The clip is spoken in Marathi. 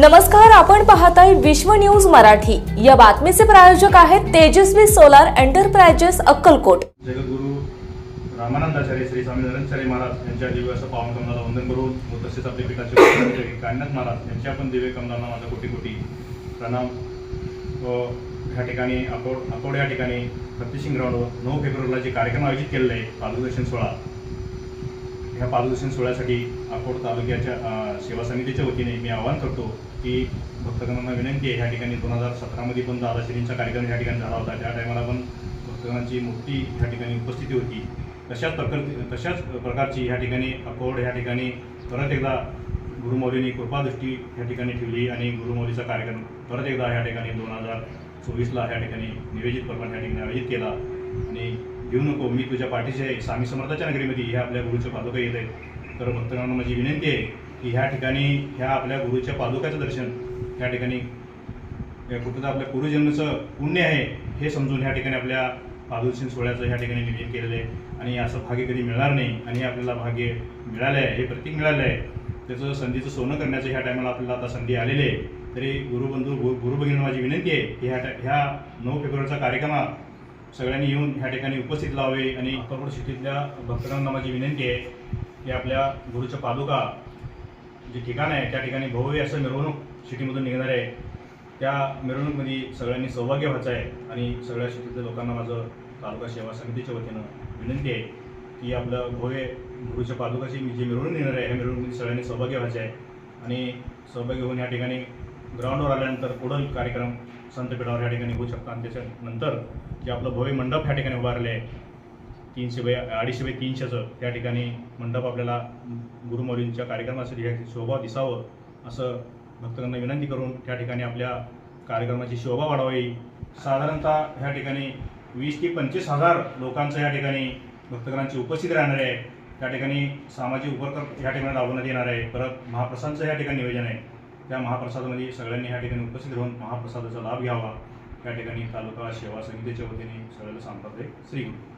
नमस्कार आपण पाहताय विश्व न्यूज मराठी. या बातमीचे प्रायोजक आहेत तेजस्वी सोलार एंटरप्राइजेस अक्कलकोट. जगद्गुरु रामानंदाचार्य श्री स्वामी नरेंद्रचार्य महाराज यांच्या दिव्य असं पावन कमलाला वंदन करून व तसेच आपले पीठाचे उपचार्य कायनाथ महाराज यांच्या पण दिव्य कमलांना माझा कोटी कोटी प्रणाम. व ह्या ठिकाणी अकोड अकोड या ठिकाणी भक्तिसिंग ग्राउंडवर नऊ फेब्रुवारीला जे कार्यक्रम आयोजित केलेले आहे पादुदर्शन सोहळा. ह्या पादुदर्शन सोहळ्यासाठी अकोट तालुक्याच्या सेवा समितीच्या वतीने मी आवाहन करतो की भक्तगणांना विनंती आहे ह्या ठिकाणी दोन हजार सतरामध्ये पण दादाश्रींचा कार्यक्रम ह्या ठिकाणी झाला होता. त्या टायमाला पण भक्तगणांची मोठी ह्या ठिकाणी उपस्थिती होती. तशाच प्रकार तशाच प्रकारची ह्या ठिकाणी अकोड ह्या ठिकाणी परत एकदा गुरुमौलींनी कृपादृष्टी ह्या ठिकाणी ठेवली आणि गुरुमौलीचा कार्यक्रम परत एकदा ह्या ठिकाणी दोन हजार चोवीसला ह्या ठिकाणी निवेदित प्रमाणे ह्या ठिकाणी आयोजित केला. आणि घेऊ नको मी तुझ्या पाठीशी आहे. स्वामी समर्थाच्या नगरीमध्ये ह्या आपल्या गुरुच्या पादुका येत आहेत. तर भक्तगणांना माझी विनंती आहे की ह्या ठिकाणी ह्या आपल्या गुरुच्या पादुकाचं दर्शन ह्या ठिकाणी या कुठं आपल्या गुरुजन्माचं पुण्य आहे हे समजून ह्या ठिकाणी आपल्या पादुदर्शन सोहळ्याचं ह्या ठिकाणी नियोजन केलेलं आहे. आणि असं भाग्य कधी मिळणार नाही आणि हे आपल्याला भाग्य मिळालं आहे हे प्रतीक मिळालं आहे त्याचं संधीचं सोनं करण्याचं ह्या टायमाला आपल्याला आता संधी आलेली आहे. तरी गुरुबंधू गुरु गुरुभगिनी माझी विनंती आहे की ह्या ह्या नऊ फेब्रुवारीचा कार्यक्रम सगळ्यांनी येऊन ह्या ठिकाणी उपस्थित लावावे आणि अक्कलकोट सिटीतल्या भक्तांना माझी विनंती आहे हे आपल्या गुरुच्या पादुका जे ठिकाण आहे त्या ठिकाणी भव्य असं मिरवणूक सिटीमधून निघणार आहे. त्या मिरवणूकमध्ये सगळ्यांनी सहभागी व्हायचं आहे आणि सगळ्या सिटीतल्या लोकांना माझं तालुका सेवा समितीच्या वतीनं विनंती आहे की आपलं भव्य गुरुच्या पादुकाची जी मिरवणूक निघणार आहे ह्या मिरवणुकीमध्ये सगळ्यांनी सहभागी व्हायचं आहे. आणि सहभागी होऊन या ठिकाणी ग्राउंडवर आल्यानंतर पुढील कार्यक्रम संतपीठावर या ठिकाणी होऊ शकतात आणि त्याच्यानंतर जे आपलं भव्य मंडप ह्या ठिकाणी उभारले आहे तीनशे बाय अडीचशे बाय तीनशेचं त्या ठिकाणी मंडप आपल्याला गुरुमौलींच्या कार्यक्रमासाठी ह्या शोभा दिसावं असं भक्तांना विनंती करून त्या ठिकाणी आपल्या कार्यक्रमाची शोभा वाढवावी साधारणतः ह्या ठिकाणी वीस ते पंचवीस हजार लोकांचं या ठिकाणी भक्तगणांची उपस्थिती राहणार आहे. त्या ठिकाणी सामाजिक उपक्रम या ठिकाणी राबवण्यात येणार आहे. परत महाप्रसादचं या ठिकाणी नियोजन आहे. त्या महाप्रसादामध्ये सगळ्यांनी ह्या ठिकाणी उपस्थित राहून महाप्रसादाचा लाभ घ्यावा. त्या ठिकाणी तालुका सेवा समितीच्या वतीने सगळ्याला सांगतात आहे श्रीगुरु.